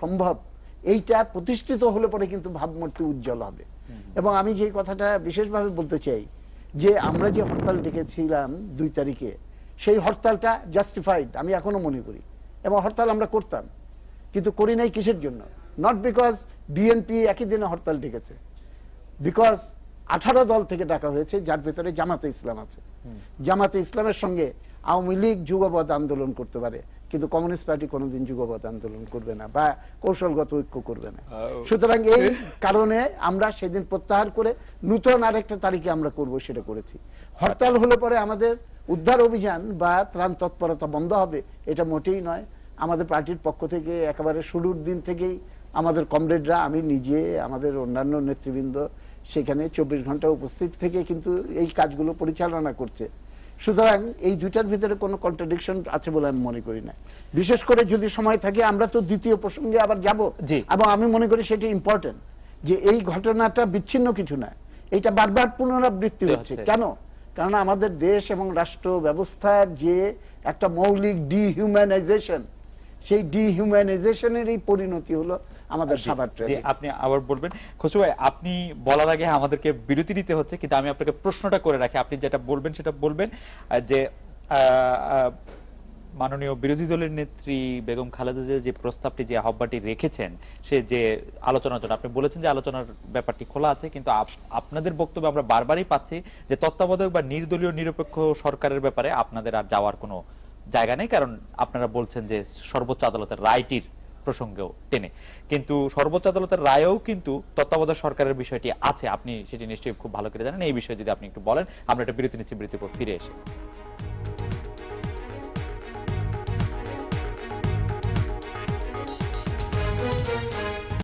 সম্ভব এইটা প্রতিষ্ঠিত হলে পরে কিন্তু ভাবমূর্তি উজ্জ্বল হবে। এবং আমি যে কথাটা বিশেষভাবে বলতে চাই যে আমরা যে হরতাল ডেকেছিলাম দুই তারিখে সেই হরতালটা জাস্টিফাইড আমি এখনও মনে করি। এবং হরতাল আমরা করতাম কিন্তু করি নাই কিসের জন্য? নট বিকজ বিএনপি একই দিনে হরতাল ডেকেছে বিকজ আঠারো দল থেকে ডাকা হয়েছে যার ভেতরে জামাতে ইসলাম আছে। জামাতে ইসলামের সঙ্গে আওয়ামী লীগ যুগবৎ আন্দোলন করতে পারে কিন্তু কমিউনিস্ট পার্টি কোনোদিন যুগবৎ আন্দোলন করবে না বা কৌশলগত ঐক্য করবে না। সুতরাং এই কারণে আমরা সেদিন প্রত্যাহার করে নূতন আরেকটা তারিখে আমরা করব সেটা করেছি। হরতাল হলে পরে আমাদের উদ্ধার অভিযান বা ত্রাণ তৎপরতা বন্ধ হবে এটা মোটেই নয়। আমাদের পার্টির পক্ষ থেকে একেবারে শুরুর দিন থেকেই আমাদের কমরেডরা আমি নিজে আমাদের অন্যান্য নেতৃবৃন্দ সেখানে চব্বিশ ঘণ্টা উপস্থিত থেকে কিন্তু এই কাজগুলো পরিচালনা করছে। সুতরাং এই দুইটার ভিতরে কোনো কন্ট্রাডিকশন আছে বলে আমি মনে করি না। বিশেষ করে যদি সময় থাকে আমরা তো দ্বিতীয় প্রসঙ্গে আবার যাব। এবং আমি মনে করি সেটা ইম্পর্টেন্ট যে এই ঘটনাটা বিচ্ছিন্ন কিছু না। এটা বারবার পুনরাবৃত্তি হচ্ছে। কেন? কারণ আমাদের দেশ এবং রাষ্ট্র ব্যবস্থার যে একটা মৌলিক ডিহিউম্যানাইজেশন সেই ডিহিউম্যানাইজেশনেরই পরিণতি হলো আমাদের ট্রেনিং। আপনি আবার বলবেন। ভাই আপনি বলার আগে আমাদেরকে বিরতি নিতে হচ্ছে কিন্তু আমি আপনাকে প্রশ্নটা করে রাখি। আপনি যেটা বলবেন সেটা বলবেন যে মাননীয় বিরোধী দলের নেত্রী বেগম খালেদা জিয়া যে প্রস্তাবটি যে আহ্বানটি রেখেছেন সে যে আলোচনার জন্য আপনি বলেছেন যে আলোচনার ব্যাপারটি খোলা আছে কিন্তু আপনাদের বক্তব্যে আমরা বারবারই পাচ্ছি যে তত্ত্বাবধায়ক বা নির্দলীয় নিরপেক্ষ সরকারের ব্যাপারে আপনাদের আর যাওয়ার কোনো জায়গা নেই কারণ আপনারা বলছেন যে সর্বোচ্চ আদালতের রায়টির প্রসঙ্গেও টেনে। কিন্তু সর্বোচ্চ আদালতের রায়েও কিন্তু তত্ত্বাবধায়ক সরকারের বিষয়টি আছে। আপনি সেটি নিশ্চয়ই খুব ভালো করে জানেন। এই বিষয়ে যদি আপনি একটু বলেন, আমরা একটা বিরতি নিচ্ছি, বিরতির পর ফিরে এসে।